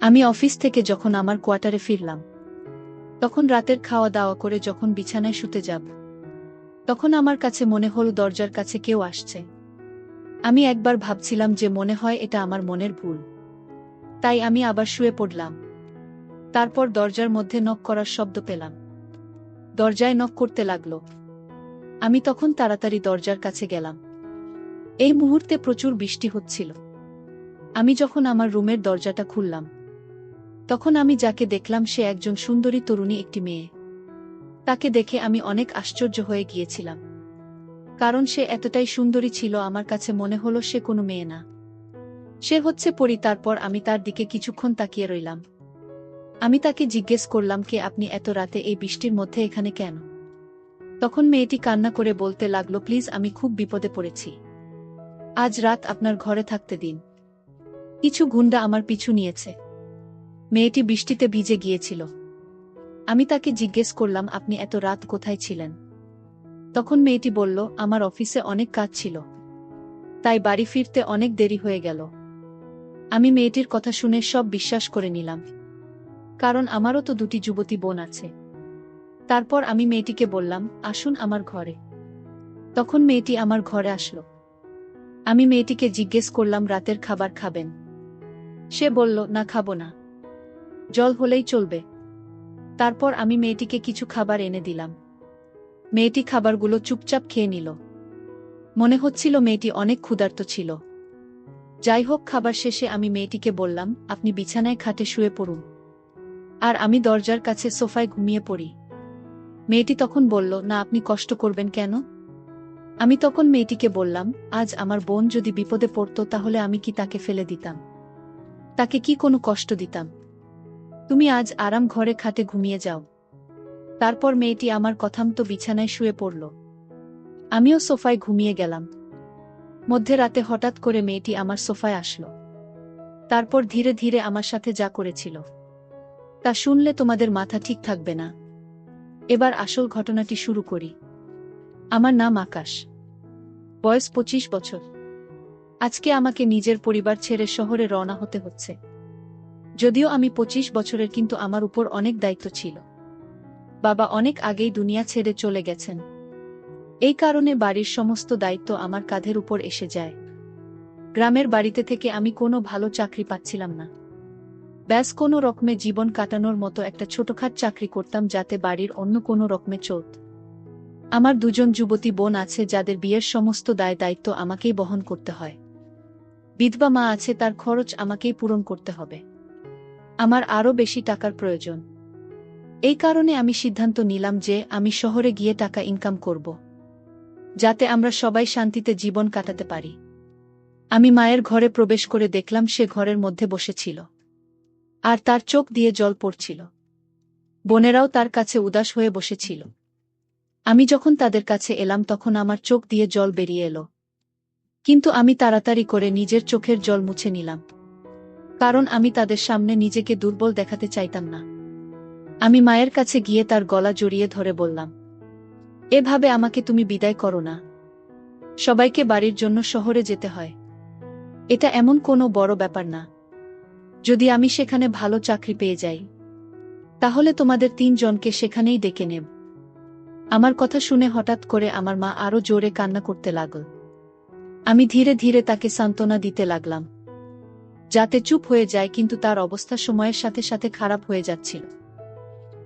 আমি অফিস থেকে যখন আমার কোয়ার্টারে ফিরলাম, তখন রাতের খাওয়া দাওয়া করে যখন বিছানায় শুতে যাব, তখন আমার কাছে মনে হল দরজার কাছে কেউ আসছে। আমি একবার ভাবছিলাম যে মনে হয় এটা আমার মনের ভুল। তাই আমি আবার শুয়ে পড়লাম। তারপর দরজার মধ্যে নক করার শব্দ পেলাম। দরজায় নক করতে লাগল। আমি তখন তাড়াতাড়ি দরজার কাছে গেলাম। এই মুহূর্তে প্রচুর বৃষ্টি হচ্ছিল। আমি যখন আমার রুমের দরজাটা খুললাম তখন আমি যাকে দেখলাম সে একজন সুন্দরী তরুণী একটি মেয়ে। তাকে দেখে আমি অনেক আশ্চর্য হয়ে গিয়েছিলাম। কারণ সে এতটাই সুন্দরী ছিল আমার কাছে মনে হলো সে কোনো মেয়ে না। সে হচ্ছে পরি, তারপর আমি তার দিকে কিছুক্ষণ তাকিয়ে রইলাম। আমি তাকে জিজ্ঞেস করলাম, কে আপনি এত রাতে এই বৃষ্টির মধ্যে এখানে কেন? তখন মেয়েটি কান্না করে বলতে লাগল, প্লিজ, আমি খুব বিপদে পড়েছি। আজ রাত আপনার ঘরে থাকতে দিন। কিছু গুন্ডা আমার পিছু নিয়েছে। মেয়েটি বৃষ্টিতে ভিজে গিয়েছিল। আমি তাকে জিজ্ঞেস করলাম, আপনি এত রাত কোথায় ছিলেন? তখন মেয়েটি বলল, আমার অফিসে অনেক কাজ ছিল। তাই বাড়ি ফিরতে অনেক দেরি হয়ে গেল। আমি মেয়েটির কথা শুনে সব বিশ্বাস করে নিলাম। কারণ আমারও তো দুটি যুবতী বোন আছে। তারপর আমি মেয়েটিকে বললাম, আসুন আমার ঘরে। তখন মেয়েটি আমার ঘরে আসলো। আমি মেয়েটিকে জিজ্ঞেস করলাম, রাতের খাবার খাবেন? সে বলল, না, খাব না। জল হলেই চলবে। তারপর আমি মেয়েটিকে কিছু খাবার এনে দিলাম। মেয়েটি খাবারগুলো চুপচাপ খেয়ে নিল। মনে হচ্ছিল মেয়েটি অনেক ক্ষুধার্ত ছিল। যাই হোক, খাবার শেষে আমি মেয়েটিকে বললাম, আপনি বিছানায় খাটে শুয়ে পড়ুন। আর আমি দরজার কাছে সোফায় ঘুমিয়ে পড়ি। মেয়েটি তখন বলল, না, আপনি কষ্ট করবেন কেন? আমি তখন মেয়েটিকে বললাম, আজ আমার বোন যদি বিপদে পড়তো তাহলে আমি কি তাকে ফেলে দিতাম? তাকে কি কোনো কষ্ট দিতাম? তুমি আজ আরাম ঘরে খাটে ঘুমিয়ে যাও। তারপর মেয়েটি আমার কথামতো বিছানায় শুয়ে পড়ল। আমিও সোফায় ঘুমিয়ে গেলাম। মধ্যে রাতে হঠাৎ করে মেয়েটি আমার সোফায় আসলো। তারপর ধীরে ধীরে আমার সাথে যা করেছিল। তা শুনলে তোমাদের মাথা ঠিক থাকবে না। এবার আসল ঘটনাটি শুরু করি। আমার নাম আকাশ। বয়স পঁচিশ বছর। আজকে আমাকে নিজের পরিবার ছেড়ে শহরে রওনা হতে হচ্ছে। যদিও আমি পঁচিশ বছরের, কিন্তু আমার উপর অনেক দায়িত্ব ছিল। বাবা অনেক আগেই দুনিয়া ছেড়ে চলে গেছেন। এই কারণে বাড়ির সমস্ত দায়িত্ব আমার কাঁধের উপর এসে যায়। গ্রামের বাড়িতে থেকে আমি কোনো ভালো চাকরি পাচ্ছিলাম না। ব্যাস কোনো রকমে জীবন কাটানোর মতো একটা ছোটখাট চাকরি করতাম যাতে বাড়ির অন্য কোনো রকমে চলত। আমার দুজন যুবতী বোন আছে যাদের বিয়ের সমস্ত দায় দায়িত্ব আমাকেই বহন করতে হয়। বিধবা মা আছে তার খরচ আমাকেই পূরণ করতে হবে। আমার আরও বেশি টাকার প্রয়োজন। এই কারণে আমি সিদ্ধান্ত নিলাম যে আমি শহরে গিয়ে টাকা ইনকাম করব। যাতে আমরা সবাই শান্তিতে জীবন কাটাতে পারি। আমি মায়ের ঘরে প্রবেশ করে দেখলাম সে ঘরের মধ্যে বসেছিল। আর তার চোখ দিয়ে জল পড়ছিল। বোনেরাও তার কাছে উদাস হয়ে বসেছিল। আমি যখন তাদের কাছে এলাম তখন আমার চোখ দিয়ে জল বেরিয়ে এলো। কিন্তু আমি তাড়াতাড়ি করে নিজের চোখের জল মুছে নিলাম। কারণ আমি তাদের সামনে নিজেকে দুর্বল দেখাতে চাইতাম না। আমি মায়ের কাছে গিয়ে তার গলা জড়িয়ে ধরে বললাম, এভাবে আমাকে তুমি বিদায় করো না। সবাইকে বাড়ির জন্য শহরে যেতে হয়। এটা এমন কোনো বড় ব্যাপার না। যদি আমি সেখানে ভালো চাকরি পেয়ে যাই, তাহলে তোমাদের তিনজনকে সেখানেই ডেকে নেব। আমার কথা শুনে হঠাৎ করে আমার মা আরও জোরে কান্না করতে লাগল। আমি ধীরে ধীরে তাকে সান্ত্বনা দিতে লাগলাম। যাতে চুপ হয়ে যায় কিন্তু তার অবস্থা সময়ের সাথে সাথে খারাপ হয়ে যাচ্ছিল।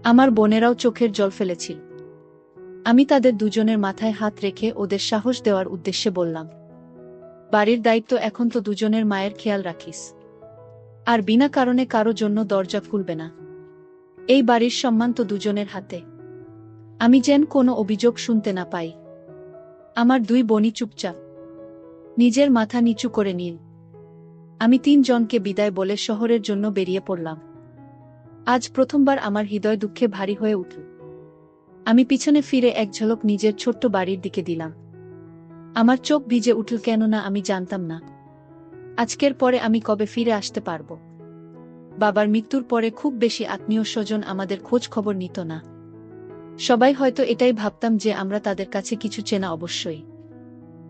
আমার বোনেরাও চোখের জল ফেলেছিল। আমি তাদের দুজনের মাথায় হাত রেখে ওদের সাহস দেওয়ার উদ্দেশ্যে বললাম, বাড়ির দায়িত্ব এখন তো দুজনের মায়ের খেয়াল রাখিস। আর বিনা কারণে কারও জন্য দরজা খুলবে না। এই বাড়ির সম্মান তো দুজনের হাতে। আমি যেন কোনো অভিযোগ শুনতে না পাই। আমার দুই বনি চুপচাপ। নিজের মাথা নিচু করে নিন। আমি তিনজনকে বিদায় বলে শহরের জন্য বেরিয়ে পড়লাম। আজ প্রথমবার আমার হৃদয় দুঃখে ভারী হয়ে উঠল। আমি পিছনে ফিরে এক ঝলক নিজের ছোট্ট বাড়ির দিকে দিলাম। আমার চোখ ভিজে উঠল কেননা আমি জানতাম না। আজকের পরে আমি কবে ফিরে আসতে পারব? বাবার মৃত্যুর পরে খুব বেশি আত্মীয় স্বজন আমাদের খোঁজ খবর নিত না। সবাই হয়তো এটাই ভাবতাম যে আমরা তাদের কাছে কিছু চেনা অবশ্যই।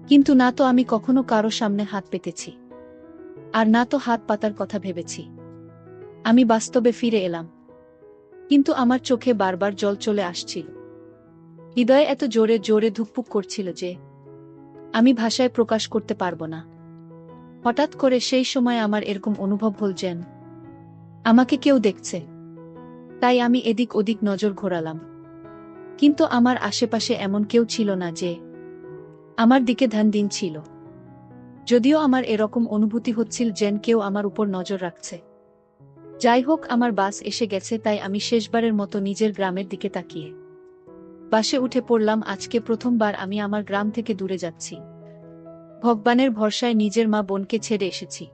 কিন্তু না তো আমি কখনো কারও সামনে হাত পেতেছি। আর না তো হাত পাতার কথা ভেবেছি। আমি বাস্তবে ফিরে এলাম। কিন্তু আমার চোখে বারবার জল চলে আসছিল। হৃদয়ে এত জোরে জোরে ধুকপুক করছিল যে, আমি ভাষায় প্রকাশ করতে পারব না। হঠাৎ করে সেই সময় আমার এরকম অনুভব হল যেন, আমাকে কেউ দেখছে। তাই আমি এদিক ওদিক নজর ঘোরালাম। কিন্তু আমার আশেপাশে এমন কেউ ছিল না যে, আমার দিকে ধ্যান দিন ছিল যদিও আমার এরকম অনুভূতি হচ্ছিল যেন কেউ আমার উপর নজর রাখছে। যাই হোক আমার বাস এসে গেছে, তাই আমি শেষবারের মতো নিজের গ্রামের দিকে তাকিয়ে। বাসে উঠে পড়লাম, আজকে প্রথমবার আমি আমার গ্রাম থেকে দূরে যাচ্ছি। ভগবানের ভরসায় নিজের মা বোনকে ছেড়ে এসেছি।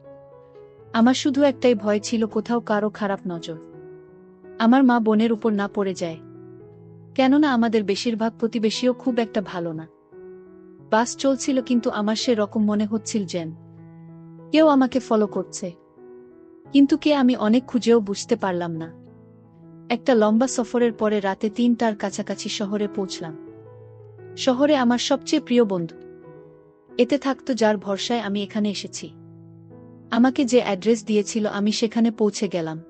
আমার শুধু একটাই ভয় ছিল, কোথাও কারও খারাপ নজর। আমার মা বোনের উপর না পড়ে যায়। কেননা আমাদের বেশিরভাগ প্রতিবেশীও খুব একটা ভালো না। বাস চলছিল কিন্তু আমার সে রকম মনে হচ্ছিল যেন। কেউ আমাকে ফলো করছে। কিন্তু কে আমি অনেক খুঁজেও বুঝতে পারলাম না। একটা লম্বা সফরের পরে রাতে তিনটার কাছাকাছি শহরে পৌঁছলাম। শহরে আমার সবচেয়ে প্রিয় বন্ধু। এতে থাকতো যার ভরসায় আমি এখানে এসেছি। আমাকে যে অ্যাড্রেস দিয়েছিল আমি সেখানে পৌঁছে গেলাম।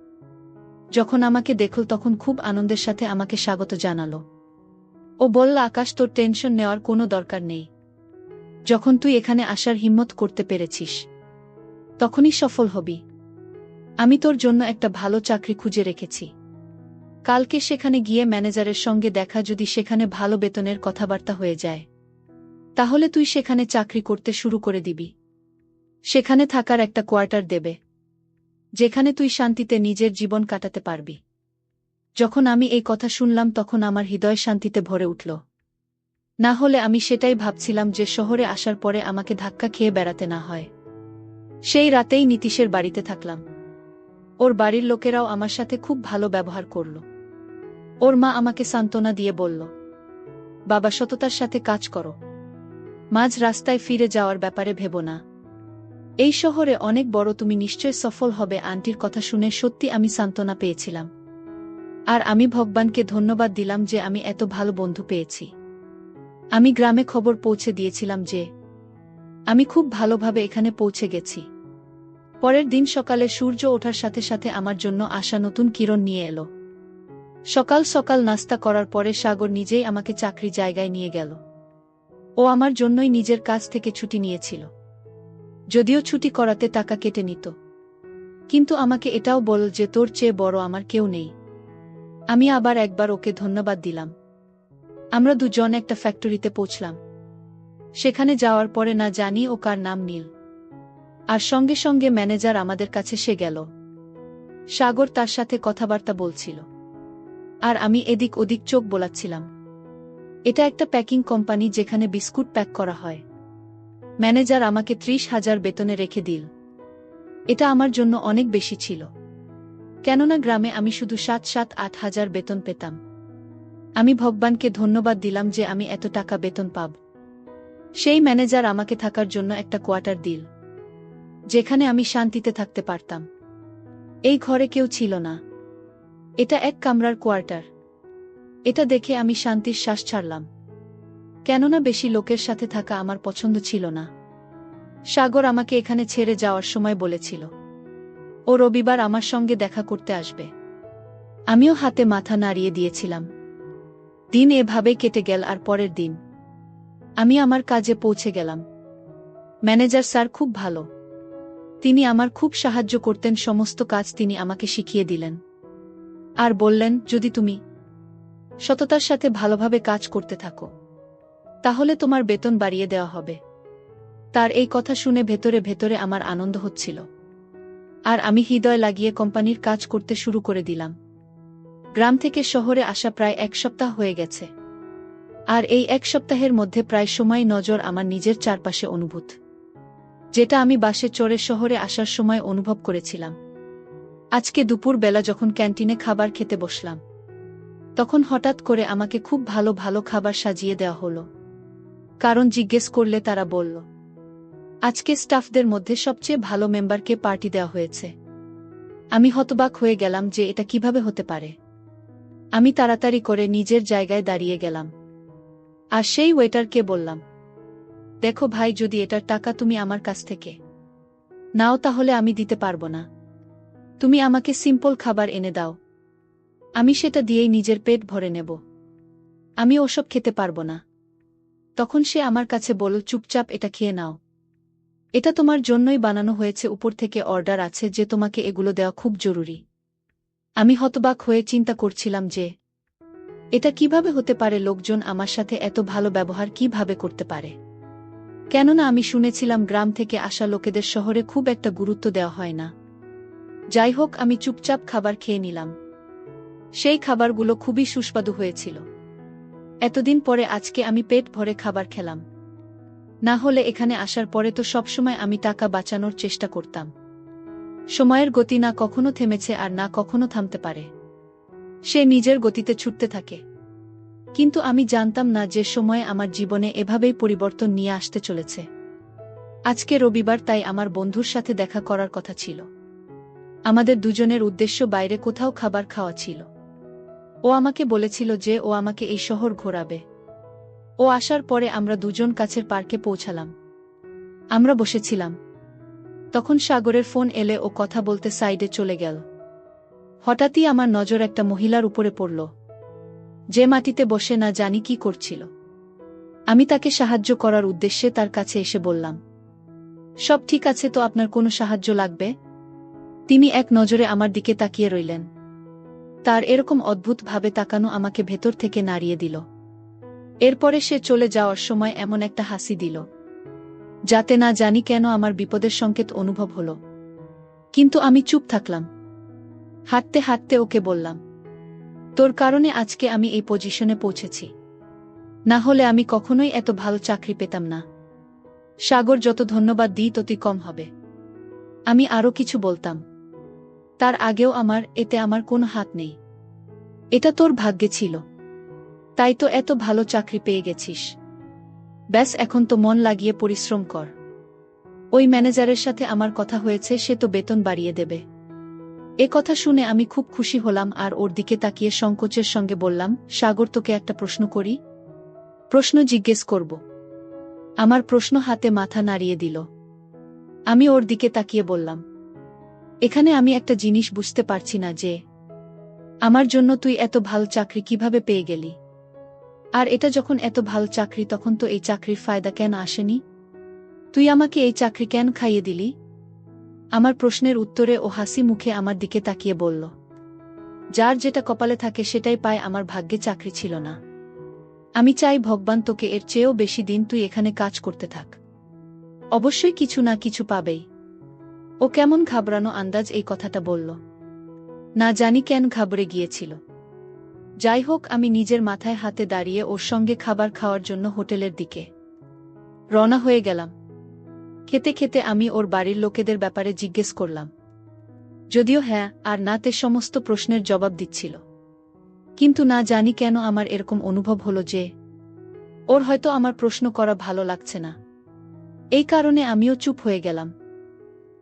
যখন আমাকে দেখল তখন খুব আনন্দের সাথে আমাকে স্বাগত জানালো। ও বলল, আকাশ, তোর টেনশন নেওয়ার কোনো দরকার নেই। যখন তুই এখানে আসার হিম্মত করতে পেরেছিস, তখনই সফল হবি। আমি তোর জন্য একটা ভালো চাকরি খুঁজে রেখেছি। কালকে সেখানে গিয়ে ম্যানেজারের সঙ্গে দেখা যদি সেখানে ভালো বেতনের কথাবার্তা হয়ে যায়, তাহলে তুই সেখানে চাকরি করতে শুরু করে দিবি। সেখানে থাকার একটা কোয়ার্টার দেবে, যেখানে তুই শান্তিতে নিজের জীবন কাটাতে পারবি। যখন আমি এই কথা শুনলাম, তখন আমার হৃদয় শান্তিতে ভরে উঠল। না হলে আমি সেটাই ভাবছিলাম যে শহরে আসার পরে আমাকে ধাক্কা খেয়ে বেড়াতে না হয়। সেই রাতেই নীতিশের বাড়িতে থাকলাম। ওর বাড়ির লোকেরাও আমার সাথে খুব ভালো ব্যবহার করল। ওর মা আমাকে সান্ত্বনা দিয়ে বলল, বাবা, সততার সাথে কাজ করো। মাঝ রাস্তায় ফিরে যাওয়ার ব্যাপারে ভেব না। এই শহরে অনেক বড় তুমি নিশ্চয় সফল হবে। আন্টির কথা শুনে সত্যি আমি সান্ত্বনা পেয়েছিলাম। আর আমি ভগবানকে ধন্যবাদ দিলাম যে আমি এত ভালো বন্ধু পেয়েছি। আমি গ্রামে খবর পৌঁছে দিয়েছিলাম যে, আমি খুব ভালোভাবে এখানে পৌঁছে গেছি। পরের দিন সকালে সূর্য ওঠার সাথে সাথে আমার জন্য আসা নতুন কিরণ নিয়ে এলো। সকাল সকাল নাস্তা করার পরে সাগর নিজেই আমাকে চাকরি জায়গায় নিয়ে গেল। ও আমার জন্যই নিজের কাজ থেকে ছুটি নিয়েছিল। যদিও ছুটি করাতে টাকা কেটে নিত। কিন্তু আমাকে এটাও বল যে তোর চেয়ে বড় আমার কেউ নেই। আমি আবার একবার ওকে ধন্যবাদ দিলাম। আমরা দুজন একটা ফ্যাক্টরিতে পৌঁছলাম। সেখানে যাওয়ার পরে না জানি ও কার নাম নীল। আর সঙ্গে সঙ্গে ম্যানেজার আমাদের কাছে সে গেল। সাগর তার সাথে কথাবার্তা বলছিল। আর আমি এদিক ওদিক চোখ বোলাচ্ছিলাম। এটা একটা প্যাকিং কোম্পানি যেখানে বিস্কুট প্যাক করা হয়। ম্যানেজার আমাকে ত্রিশ হাজার বেতনে রেখে দিল। এটা আমার জন্য অনেক বেশি ছিল। কেননা গ্রামে আমি শুধু সাত সাত আট হাজার বেতন পেতাম। আমি ভগবানকে ধন্যবাদ দিলাম যে আমি এত টাকা বেতন পাব। সেই ম্যানেজার আমাকে থাকার জন্য একটা কোয়ার্টার দিল, যেখানে আমি শান্তিতে থাকতে পারতাম। এই ঘরে কেউ ছিল না। এটা এক কামরার কোয়ার্টার। এটা দেখে আমি শান্তির শ্বাস ছাড়লাম। কেননা বেশি লোকের সাথে থাকা আমার পছন্দ ছিল না। সাগর আমাকে এখানে ছেড়ে যাওয়ার সময় বলেছিল, ও রবিবার আমার সঙ্গে দেখা করতে আসবে। আমিও হাতে মাথা নাড়িয়ে দিয়েছিলাম। দিন এভাবে কেটে গেল আর পরের দিন। আমি আমার কাজে পৌঁছে গেলাম। ম্যানেজার স্যার খুব ভালো। তিনি আমার খুব সাহায্য করতেন, সমস্ত কাজ তিনি আমাকে শিখিয়ে দিলেন। আর বললেন, যদি তুমি সততার সাথে ভালোভাবে কাজ করতে থাকো, তাহলে তোমার বেতন বাড়িয়ে দেওয়া হবে। তার এই কথা শুনে ভেতরে ভেতরে আমার আনন্দ হচ্ছিল। আর আমি হৃদয় লাগিয়ে কোম্পানির কাজ করতে শুরু করে দিলাম। গ্রাম থেকে শহরে আসা প্রায় এক সপ্তাহ হয়ে গেছে। আর এই এক সপ্তাহের মধ্যে প্রায় সময় নজর আমার নিজের চারপাশে অনুভূত। যেটা আমি বাসে চড়ে শহরে আসার সময় অনুভব করেছিলাম। আজকে দুপুর বেলা যখন ক্যান্টিনে খাবার খেতে বসলাম, তখন হঠাৎ করে আমাকে খুব ভালো ভালো খাবার সাজিয়ে দেওয়া হলো। কারণ জিজ্ঞেস করলে তারা বলল, আজকে স্টাফদের মধ্যে সবচেয়ে ভালো মেম্বারকে পার্টি দেওয়া হয়েছে। আমি হতবাক হয়ে গেলাম যে এটা কীভাবে হতে পারে। আমি তাড়াতাড়ি করে নিজের জায়গায় দাঁড়িয়ে গেলাম। আর সেই ওয়েটারকে বললাম, দেখো ভাই, যদি এটার টাকা তুমি আমার কাছ থেকে নাও, তাহলে আমি দিতে পারব না। তুমি আমাকে সিম্পল খাবার এনে দাও। আমি সেটা দিয়েই নিজের পেট ভরে নেব। আমি ওসব খেতে পারব না তখন সে আমার কাছে বলল, চুপচাপ, এটা খেয়ে নাও। এটা তোমার জন্যই বানানো হয়েছে। উপর থেকে অর্ডার আছে যে তোমাকে এগুলো দেওয়া খুব জরুরি। আমি হতবাক হয়ে চিন্তা করছিলাম যে, এটা কীভাবে হতে পারে লোকজন আমার সাথে এত ভালো ব্যবহার কীভাবে করতে পারে? কেননা আমি শুনেছিলাম গ্রাম থেকে আসা লোকেদের শহরে খুব একটা গুরুত্ব দেওয়া হয় না। যাই হোক, আমি চুপচাপ খাবার খেয়ে নিলাম। সেই খাবারগুলো খুবই সুস্বাদু হয়েছিল। এতদিন পরে আজকে আমি পেট ভরে খাবার খেলাম। না হলে এখানে আসার পরে তো সবসময় আমি টাকা বাঁচানোর চেষ্টা করতাম। সময়ের গতি না কখনো থেমেছে আর না কখনো থামতে পারে। সে নিজের গতিতে ছুটতে থাকে। কিন্তু আমি জানতাম না যে সময়ে আমার জীবনে এভাবেই পরিবর্তন নিয়ে আসতে চলেছে। আজকে রবিবার তাই আমার বন্ধুর সাথে দেখা করার কথা ছিল। আমাদের দুজনের উদ্দেশ্য বাইরে কোথাও খাবার খাওয়া ছিল। ও আমাকে বলেছিল যে ও আমাকে এই শহর ঘোরাবে। ও আসার পরে আমরা দুজন কাছের পার্কে পৌঁছালাম। আমরা বসেছিলাম। তখন সাগরের ফোন এলে ও কথা বলতে সাইডে চলে গেল। হঠাৎই আমার নজর একটা মহিলার উপরে পড়ল। যে মাটিতে বসে না জানি কি করছিল। আমি তাকে সাহায্য করার উদ্দেশ্যে তার কাছে এসে বললাম, সব ঠিক আছে তো আপনার কোনো সাহায্য লাগবে? তিনি এক নজরে আমার দিকে তাকিয়ে রইলেন। তার এরকম অদ্ভুতভাবে তাকানো আমাকে ভেতর থেকে নাড়িয়ে দিল। এরপরে সে চলে যাওয়ার সময় এমন একটা হাসি দিল। যাতে না জানি কেন আমার বিপদের সংকেত অনুভব হল। কিন্তু আমি চুপ থাকলাম। হাঁটতে হাঁটতে ওকে বললাম, তোর কারণে আজকে আমি এই পজিশনে পৌঁছেছি। না হলে আমি কখনোই এত ভালো চাকরি পেতাম না। সাগর যত ধন্যবাদ দিই ততই কম হবে। আমি আরও কিছু বলতাম। তার আগেও আমার, এতে আমার কোনো হাত নেই। এটা তোর ভাগ্যে ছিল। তাই তো এত ভালো চাকরি পেয়ে গেছিস। ব্যাস এখন তো মন লাগিয়ে পরিশ্রম কর। ওই ম্যানেজারের সাথে আমার কথা হয়েছে, সে তো বেতন বাড়িয়ে দেবে। এ কথা শুনে আমি খুব খুশি হলাম আর ওর দিকে তাকিয়ে সংকোচের সঙ্গে বললাম, সাগর তোকে একটা প্রশ্ন করি? প্রশ্ন জিজ্ঞেস করব। আমার প্রশ্ন হাতে মাথা নাড়িয়ে দিল। আমি ওর দিকে তাকিয়ে বললাম, এখানে আমি একটা জিনিস বুঝতে পারছি না যে, আমার জন্য তুই এত ভালো চাকরি কীভাবে পেয়ে গেলি? আর এটা যখন এত ভালো চাকরি, তখন তো এই চাকরির ফায়দা কেন আসেনি? তুই আমাকে এই চাকরি কেন খাইয়ে দিলি? আমার প্রশ্নের উত্তরে ও হাসি মুখে আমার দিকে তাকিয়ে বলল, যার যেটা কপালে থাকে সেটাই পায়, আমার ভাগ্যে চাকরি ছিল না। আমি চাই ভগবান তোকে এর চেয়েও বেশি দিন তুই এখানে কাজ করতে থাক। অবশ্যই কিছু না কিছু পাবেই। ও কেমন ঘাবড়ানো আন্দাজ এই কথাটা বলল। না জানি কেন ঘাবড়ে গিয়েছিল। যাই হোক আমি নিজের মাথায় হাতে দাঁড়িয়ে ওর সঙ্গে খাবার খাওয়ার জন্য হোটেলের দিকে রওনা হয়ে গেলাম। খেতে খেতে আমি ওর বাড়ির লোকেদের ব্যাপারে জিজ্ঞেস করলাম। যদিও হ্যাঁ আর না তে সমস্ত প্রশ্নের জবাব দিচ্ছিল। কিন্তু না জানি কেন আমার এরকম অনুভব হলো যে, ওর হয়তো আমার প্রশ্ন করা ভালো লাগছে না। এই কারণে আমিও চুপ হয়ে গেলাম।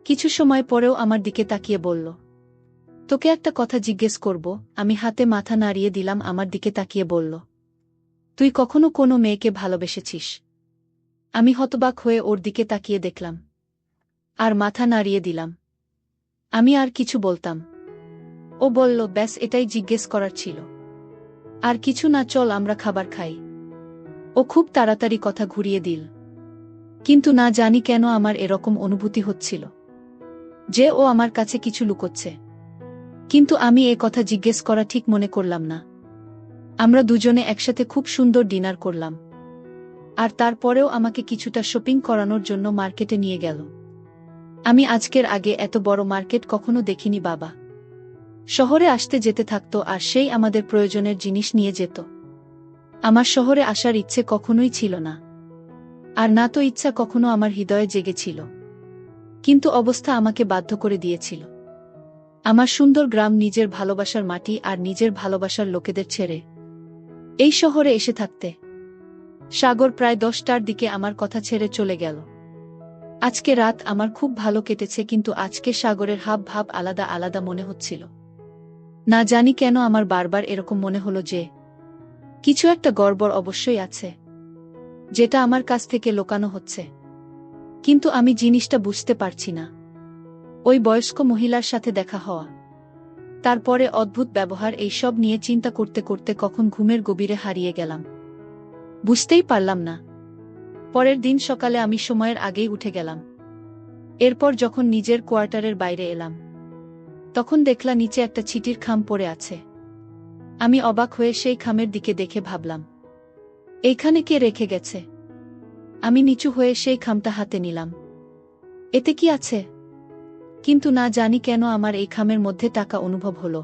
কিছু সময় পরেও আমার দিকে তাকিয়ে বলল তোকে একটা কথা জিজ্ঞেস করব, আমি হাতে মাথা নাড়িয়ে দিলাম, আমার দিকে তাকিয়ে বলল, তুই কখনো কোনো মেয়েকে ভালোবেসেছিস? আমি হতবাক হয়ে ওর দিকে তাকিয়ে দেখলাম, আর মাথা নাড়িয়ে দিলাম, আমি আর কিছু বলতাম। ও বলল, ব্যাস, এটাই জিজ্ঞেস করার ছিল। আর কিছু না, চল আমরা খাবার খাই। ও খুব তাড়াতাড়ি কথা ঘুরিয়ে দিল, কিন্তু না জানি কেন আমার এরকম অনুভূতি হচ্ছিল, যে ও আমার কাছে কিছু লুকোচ্ছে। কিন্তু আমি এ কথা জিজ্ঞেস করা ঠিক মনে করলাম না। আমরা দুজনে একসাথে খুব সুন্দর ডিনার করলাম। আর তারপরেও আমাকে কিছুটা শপিং করানোর জন্য মার্কেটে নিয়ে গেল। আমি আজকের আগে এত বড় মার্কেট কখনো দেখিনি বাবা। শহরে আসতে যেতে থাকত আর সেই আমাদের প্রয়োজনের জিনিস নিয়ে যেত। আমার শহরে আসার ইচ্ছে কখনোই ছিল না। আর না তো ইচ্ছা কখনো আমার হৃদয়ে জেগেছিল। কিন্তু অবস্থা আমাকে বাধ্য করে দিয়েছিল। আমার সুন্দর গ্রাম নিজের ভালোবাসার মাটি আর নিজের ভালোবাসার লোকেদের ছেড়ে। এই শহরে এসে থাকতে। সাগর প্রায় দশটার দিকে আমার কথা ছেড়ে চলে গেল। আজকে রাত আমার খুব ভালো কেটেছে কিন্তু আজকে সাগরের হাব ভাব আলাদা আলাদা মনে হচ্ছিল। না জানি কেন আমার বারবার এরকম মনে হলো যে, কিছু একটা গড়বড় অবশ্যই আছে, যেটা আমার কাছ থেকে লোকানো হচ্ছে। কিন্তু আমি জিনিসটা বুঝতে পারছি না। ওই বয়স্ক মহিলার সাথে দেখা হওয়া। তারপরে অদ্ভুত ব্যবহার এইসব নিয়ে চিন্তা করতে করতে কখন ঘুমের গভীরে হারিয়ে গেলাম। বুঝতেই পারলাম না। পরের দিন সকালে আমি সময়ের আগেই উঠে গেলাম। এরপর যখন নিজের কোয়ার্টারের বাইরে এলাম। তখন দেখলা নিচে একটা ছিটির খাম পড়ে আছে। আমি অবাক হয়ে সেই খামের দিকে দেখে ভাবলাম, এইখানে কে রেখে গেছে? আমি নিচু হয়ে সেই খামটা হাতে নিলাম। এতে কি আছে? কিন্তু না জানি কেন আমার এই খামের মধ্যে টাকা অনুভব হল।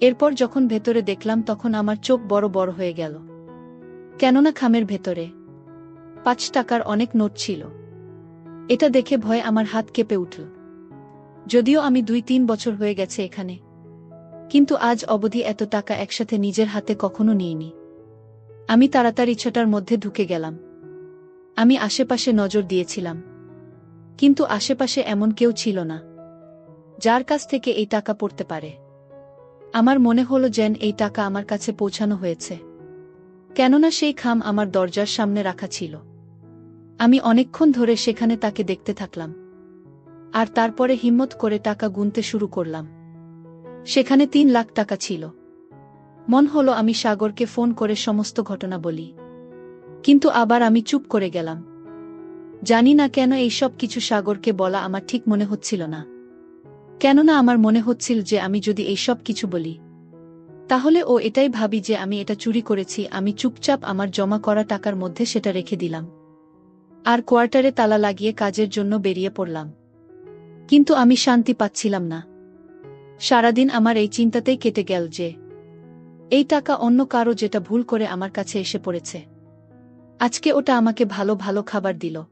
এরপর যখন ভেতরে দেখলাম তখন আমার চোখ বড় বড় হয়ে গেল। কেননা খামের ভেতরে পাঁচ টাকার অনেক নোট ছিল। এটা দেখে ভয় আমার হাত কেঁপে উঠল। যদিও আমি দুই তিন বছর হয়ে গেছে এখানে। কিন্তু আজ অবধি এত টাকা একসাথে নিজের হাতে কখনো নিইনি। আমি তাড়াতাড়ি ছটার মধ্যে ঢুকে গেলাম। আমি আশেপাশে নজর দিয়েছিলাম। কিন্তু আশেপাশে এমন কেউ ছিল না, যার কাছ থেকে এই টাকা পড়তে পারে। আমার মনে হলো যেন এই টাকা আমার কাছে পৌঁছানো হয়েছে। কেননা সেই খাম আমার দরজার সামনে রাখা ছিল। আমি অনেকক্ষণ ধরে সেখানে তাকে দেখতে থাকলাম। আর তারপরে হিম্মত করে টাকা গুনতে শুরু করলাম। সেখানে তিন লাখ টাকা ছিল। মন হলো আমি সাগরকে ফোন করে সমস্ত ঘটনা বলি। কিন্তু আবার আমি চুপ করে গেলাম। জানি না কেন এইসব কিছু সাগরকে বলা আমার ঠিক মনে হচ্ছিল না। কেননা আমার মনে হচ্ছিল যে আমি যদি এইসব কিছু বলি, তাহলে ও এটাই ভাবি যে আমি এটা চুরি করেছি, আমি চুপচাপ আমার জমা করা টাকার মধ্যে সেটা রেখে দিলাম। আর কোয়ার্টারে তালা লাগিয়ে কাজের জন্য বেরিয়ে পড়লাম। কিন্তু আমি শান্তি পাচ্ছিলাম না। সারাদিন আমার এই চিন্তাতেই কেটে গেল যে, এই টাকা অন্য কারও যেটা ভুল করে আমার কাছে এসে পড়েছে। আজকে ওটা আমাকে ভালো ভালো খাবার দিল।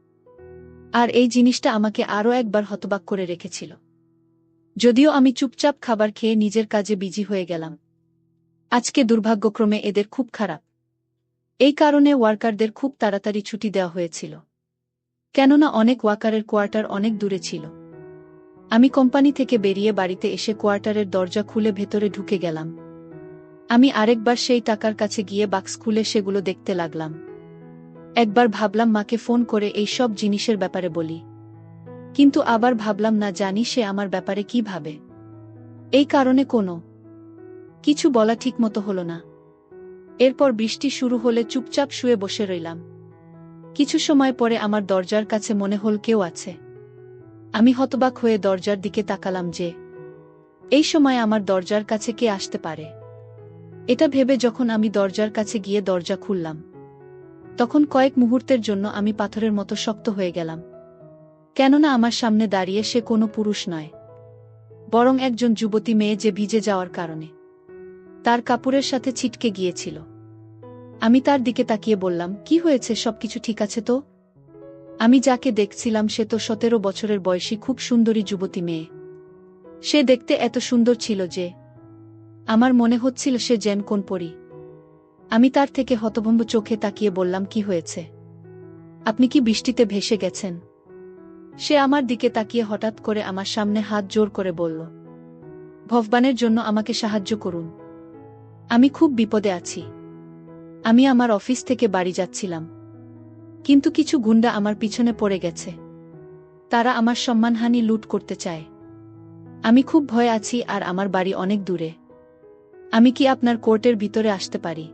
আর এই জিনিসটা আমাকে আরও একবার হতবাক করে রেখেছিল। যদিও আমি চুপচাপ খাবার খেয়ে নিজের কাজে বিজি হয়ে গেলাম। আজকে দুর্ভাগ্যক্রমে এদের খুব খারাপ। এই কারণে ওয়ার্কারদের খুব তাড়াতাড়ি ছুটি দেওয়া হয়েছিল। কেননা অনেক ওয়ার্কারের কোয়ার্টার অনেক দূরে ছিল। আমি কোম্পানি থেকে বেরিয়ে বাড়িতে এসে কোয়ার্টারের দরজা খুলে ভেতরে ঢুকে গেলাম। আমি আরেকবার সেই টাকার কাছে গিয়ে বাক্স খুলে সেগুলো দেখতে লাগলাম। একবার ভাবলাম মাকে ফোন করে এই সব জিনিসের ব্যাপারে বলি। কিন্তু আবার ভাবলাম, না, জানি সে আমার ব্যাপারে কি ভাবে। এই কারণে কোনো কিছু বলা ঠিকমতো হলো না। এরপর বৃষ্টি শুরু হলে চুপচাপ শুয়ে বসে রইলাম। কিছু সময় পরে আমার দরজার কাছে মনে হল কেউ আছে। আমি হতবাক হয়ে দরজার দিকে তাকালাম যে, এই সময় আমার দরজার কাছে কে আসতে পারে। এটা ভেবে যখন আমি দরজার কাছে গিয়ে দরজা খুললাম তখন কয়েক মুহূর্তের জন্য আমি পাথরের মতো শক্ত হয়ে গেলাম। কেননা আমার সামনে দাঁড়িয়ে সে কোনো পুরুষ নয়, বরং একজন যুবতী মেয়ে যে ভিজে যাওয়ার কারণে। তার কাপড়ের সাথে ছিটকে গিয়েছিল। আমি তার দিকে তাকিয়ে বললাম, কি হয়েছে? সবকিছু ঠিক আছে তো? আমি যাকে দেখছিলাম সে তো সতেরো বছরের বয়সী খুব সুন্দরী যুবতী মেয়ে। সে দেখতে এত সুন্দর ছিল যে, আমার মনে হচ্ছিল সে যেন কোন পরি। আমি তার থেকে হতভম্ব চোখে তাকিয়ে বললাম, কি হয়েছে? আপনি কি বৃষ্টিতে ভেসে গেছেন? সে আমার দিকে তাকিয়ে হঠাৎ করে আমার সামনে হাত জোর করে বলল, ভগবানের জন্য আমাকে সাহায্য করুন। আমি খুব বিপদে আছি। আমি আমার অফিস থেকে বাড়ি যাচ্ছিলাম। কিন্তু কিছু গুন্ডা আমার পিছনে পড়ে গেছে। তারা আমার সম্মানহানি লুট করতে চায়। আমি খুব ভয় আছি আর আমার বাড়ি অনেক দূরে। আমি কি আপনার কোর্টের ভিতরে আসতে পারি?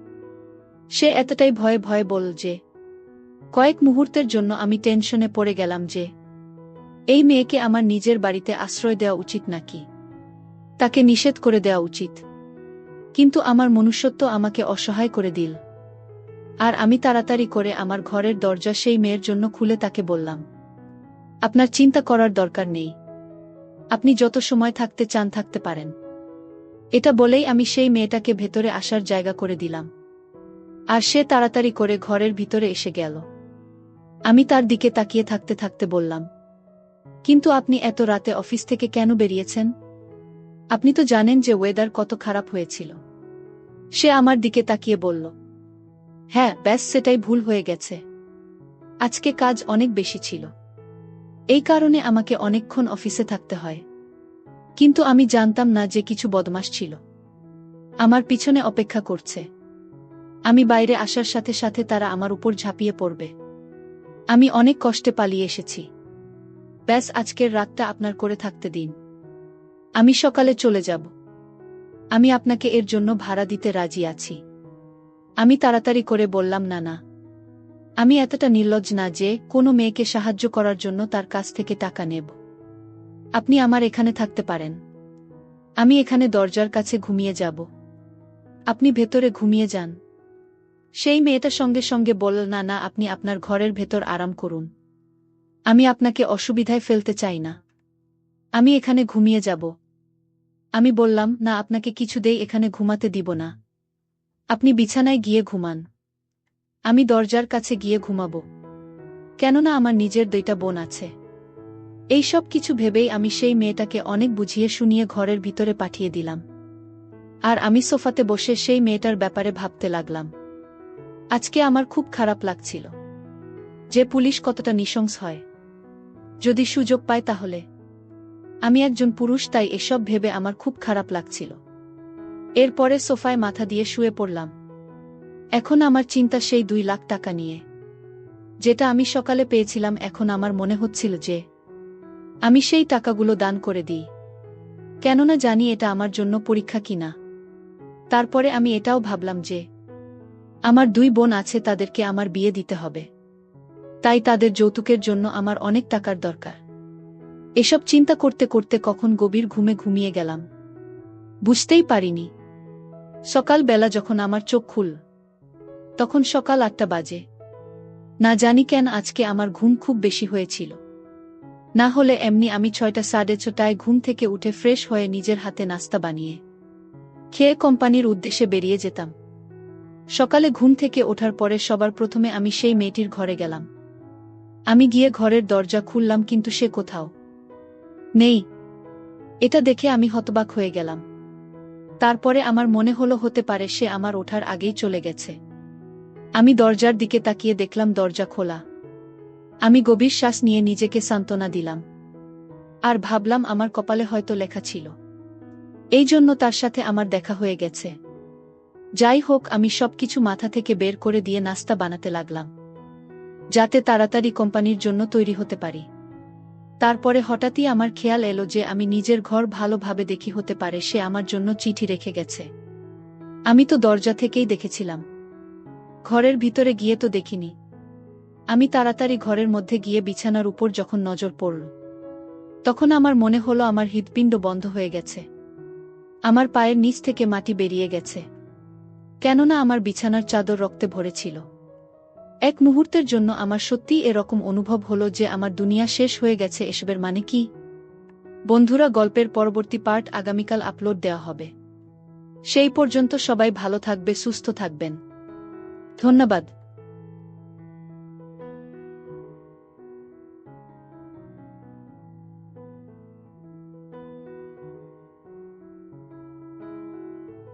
সে এতটাই ভয়ে ভয়ে বল যে, কয়েক মুহূর্তের জন্য আমি টেনশনে পড়ে গেলাম যে, এই মেয়েকে আমার নিজের বাড়িতে আশ্রয় দেওয়া উচিত নাকি? তাকে নিষেধ করে দেওয়া উচিত। কিন্তু আমার মনুষ্যত্ব আমাকে অসহায় করে দিল। আর আমি তাড়াতাড়ি করে আমার ঘরের দরজা সেই মেয়ের জন্য খুলে তাকে বললাম, আপনার চিন্তা করার দরকার নেই। আপনি যত সময় থাকতে চান থাকতে পারেন। এটা বলেই আমি সেই মেয়েটাকে ভেতরে আসার জায়গা করে দিলাম। আর সে তাড়াতাড়ি করে ঘরের ভিতরে এসে গেল। আমি তার দিকে তাকিয়ে থাকতে থাকতে বললাম, কিন্তু আপনি এত রাতে অফিস থেকে কেন বেরিয়েছেন? আপনি তো জানেন যে ওয়েদার কত খারাপ হয়েছিল। সে আমার দিকে তাকিয়ে বলল হ্যাঁ ব্যাস, সেটাই ভুল হয়ে গেছে। আজকে কাজ অনেক বেশি ছিল। এই কারণে আমাকে অনেকক্ষণ অফিসে থাকতে হয়। কিন্তু আমি জানতাম না যে কিছু বদমাস ছিল। আমার পিছনে অপেক্ষা করছে। আমি বাইরে আসার সাথে সাথে তারা আমার উপর ঝাঁপিয়ে পড়বে। আমি অনেক কষ্টে পালিয়ে এসেছি। ব্যাস, আজকের রাতটা আপনার করে থাকতে দিন। আমি সকালে চলে যাব। আমি আপনাকে এর জন্য ভাড়া দিতে রাজি আছি। আমি তাড়াতাড়ি করে বললাম, না না। আমি এতটা নির্লজ্জ না যে কোনো মেয়েকে সাহায্য করার জন্য তার কাছ থেকে টাকা নেব। আপনি আমার এখানে থাকতে পারেন। আমি এখানে দরজার কাছে ঘুমিয়ে যাব। আপনি ভেতরে ঘুমিয়ে যান। সেই মেয়েটা সঙ্গে সঙ্গে বলল, না না, আপনি আপনার ঘরের ভেতর আরাম করুন। আমি আপনাকে অসুবিধায় ফেলতে চাই না। আমি এখানে ঘুমিয়ে যাব। আমি বললাম, না, আপনাকে কিছু কিছুতেই এখানে ঘুমাতে দিব না। আপনি বিছানায় গিয়ে ঘুমান। আমি দরজার কাছে গিয়ে ঘুমাব। কেননা আমার নিজের দুইটা বোন আছে। এই সব কিছু ভেবেই আমি সেই মেয়েটাকে অনেক বুঝিয়ে শুনিয়ে ঘরের ভিতরে পাঠিয়ে দিলাম। আর আমি সোফাতে বসে সেই মেয়েটার ব্যাপারে ভাবতে লাগলাম। আজকে আমার খুব খারাপ লাগছিল। যে পুলিশ কতটা নৃশংস হয়। যদি সুযোগ পায় তাহলে। আমি একজন পুরুষ তাই এসব ভেবে আমার খুব খারাপ লাগছিল। এরপরে সোফায় মাথা দিয়ে শুয়ে পড়লাম। এখন আমার চিন্তা সেই দুই লাখ টাকা নিয়ে। যেটা আমি সকালে পেয়েছিলাম এখন আমার মনে হচ্ছিল যে, আমি সেই টাকাগুলো দান করে দিই। কেননা জানি এটা আমার জন্য পরীক্ষা কিনা। তারপরে আমি এটাও ভাবলাম যে আমার দুই বোন আছে, তাদেরকে আমার বিয়ে দিতে হবে। তাই তাদের যৌতুকের জন্য আমার অনেক টাকার দরকার। এসব চিন্তা করতে করতে কখন গভীর ঘুমে ঘুমিয়ে গেলাম। বুঝতেই পারিনি। সকালবেলা যখন আমার চোখ খুল, তখন সকাল আটটা বাজে। না জানি কেন আজকে আমার ঘুম খুব বেশি হয়েছিল। না হলে এমনি আমি ছয়টা সাড়ে ছটায় ঘুম থেকে উঠে ফ্রেশ হয়ে নিজের হাতে নাস্তা বানিয়ে খেয়ে কোম্পানির উদ্দেশ্যে বেরিয়ে যেতাম। সকালে ঘুম থেকে ওঠার পরে সবার প্রথমে আমি সেই মেয়েটির ঘরে গেলাম। আমি গিয়ে ঘরের দরজা খুললাম, কিন্তু সে কোথাও নেই। এটা দেখে আমি হতবাক হয়ে গেলাম। তারপরে আমার মনে হলো, হতে পারে সে আমার ওঠার আগেই চলে গেছে। আমি দরজার দিকে তাকিয়ে দেখলাম, দরজা খোলা। আমি গভীর শ্বাস নিয়ে নিজেকে সান্ত্বনা দিলাম। আর ভাবলাম, আমার কপালে হয়তো লেখা ছিল। এই জন্য তার সাথে আমার দেখা হয়ে গেছে। যাই হোক, আমি সবকিছু মাথা থেকে বের করে দিয়ে নাস্তা বানাতে লাগলাম। যাতে তাড়াতাড়ি কোম্পানির জন্য তৈরি হতে পারি। তারপরে হঠাৎই আমার খেয়াল এলো যে আমি নিজের ঘর ভালোভাবে দেখি হতে পারে সে আমার জন্য চিঠি রেখে গেছে। আমি তো দরজা থেকেই দেখেছিলাম। ঘরের ভিতরে গিয়ে তো দেখিনি। আমি তাড়াতাড়ি ঘরের মধ্যে গিয়ে বিছানার উপর যখন নজর পড়ল, তখন আমার মনে হলো আমার হৃদপিণ্ড বন্ধ হয়ে গেছে। আমার পায়ের নিচ থেকে মাটি বেরিয়ে গেছে। কেননা আমার বিছানার চাদর রক্তে ভরেছিল এক মুহূর্তের জন্য আমার সত্যি এরকম অনুভব হলো যে আমার দুনিয়া শেষ হয়ে গেছে এসবের মানে কি? বন্ধুরা, গল্পের পরবর্তী পার্ট আগামীকাল আপলোড দেওয়া হবে। সেই পর্যন্ত সবাই ভালো থাকবে, সুস্থ থাকবেন। ধন্যবাদ।